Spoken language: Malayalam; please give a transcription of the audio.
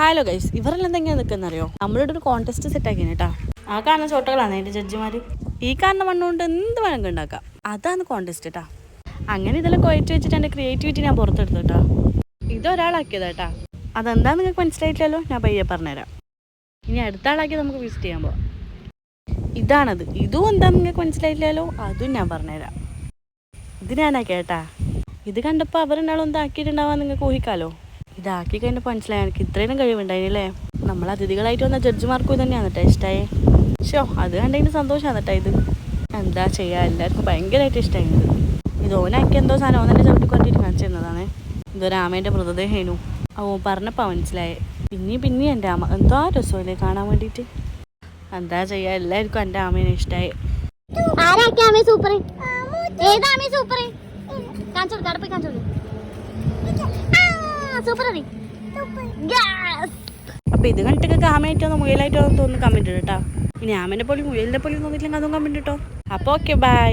ഹലോ ഗൈസ് ഇവരെല്ലാം എന്തെങ്കിലും നിൽക്കുന്നറിയോ? നമ്മളിവിടെ ഒരു കോൺടെസ്റ്റ് സെറ്റ് ആക്കിയാണ് കേട്ടാ ആ കാണുന്ന ചോട്ടകളാണ് അതിന്റെ ജഡ്ജിമാർ ഈ കാരണം മണ്ണുകൊണ്ട് എന്ത് വേണമെങ്കിൽ ഉണ്ടാക്കാം. അതാണ് കോൺടെസ്റ്റ് കേട്ടാ അങ്ങനെ ഇതെല്ലാം കുഴച്ച് വെച്ചിട്ട് എന്റെ ക്രിയേറ്റിവിറ്റി ഞാൻ പുറത്തെടുത്തു കേട്ടാ ഇതൊരാളാക്കിയതാ കേട്ടാ അതെന്താ നിങ്ങൾക്ക് മനസ്സിലായിട്ടില്ലല്ലോ? ഞാൻ പയ്യെ പറഞ്ഞുതരാം. ഇനി അടുത്ത ആളാക്കി നമുക്ക് വിസിറ്റ് ചെയ്യാൻ പോവാം. ഇതാണത്. ഇതും എന്താ നിങ്ങൾക്ക് മനസ്സിലായില്ലല്ലോ അതും ഞാൻ പറഞ്ഞുതരാം. ഇത് ഞാനാ കേട്ടാ ഇത് കണ്ടപ്പോൾ അവരെന്നാളും എന്താക്കിയിട്ടുണ്ടാവാൻ നിങ്ങൾക്ക് ഊഹിക്കാലോ? ഇതാക്കി കഴിഞ്ഞപ്പോൾ മനസ്സിലായി എനിക്ക് ഇത്രയും കഴിവുണ്ടായില്ലേ? നമ്മൾ അതിഥികളായിട്ട് വന്ന ജഡ്ജിമാർക്കും ഇതന്നെയാണ് തന്നെയാണ് കേട്ടോ ഇഷ്ടമായേ ഷോ അത് കണ്ടതിന് സന്തോഷമാണ് കേട്ടോ ഇത്. എന്താ ചെയ്യുക എല്ലാവർക്കും ഭയങ്കരമായിട്ട് ഇഷ്ടമായിരുന്നു ഇത് ഓനാക്കി എന്തോ സാധനം ഓന്നെ ചവിട്ടി കൊണ്ടിട്ട് കാണിച്ചു തന്നതാണ്. ഇതൊരു ആമേന്റെ മൃതദേഹേനു. ഓ പറഞ്ഞപ്പോൾ മനസ്സിലായേ. പിന്നെയും പിന്നെയും എന്റെ ആമ എന്തോ രസമല്ലേ കാണാൻ വേണ്ടിയിട്ട് എന്താ ചെയ്യുക എല്ലാവർക്കും എന്റെ ആമേനെ ഇഷ്ടമായി ആരാക്കി സൂപ്പർ ഏതാമേ സൂപ്പർ കാണിച്ചു കടപ്പ് അവിടെ അപ്പൊ ഇത് കണ്ടിട്ടൊക്കെ ആമയായിട്ടോ മുയലായിട്ടോ തോന്നുന്നു കമന്റ് കേട്ടോ ഇനി ആമനെ പോലും മുയലിനെ പോലും തോന്നിയില്ലെങ്കിൽ അതും കമന്റ് കേട്ടോ അപ്പൊ ഓക്കെ ബൈ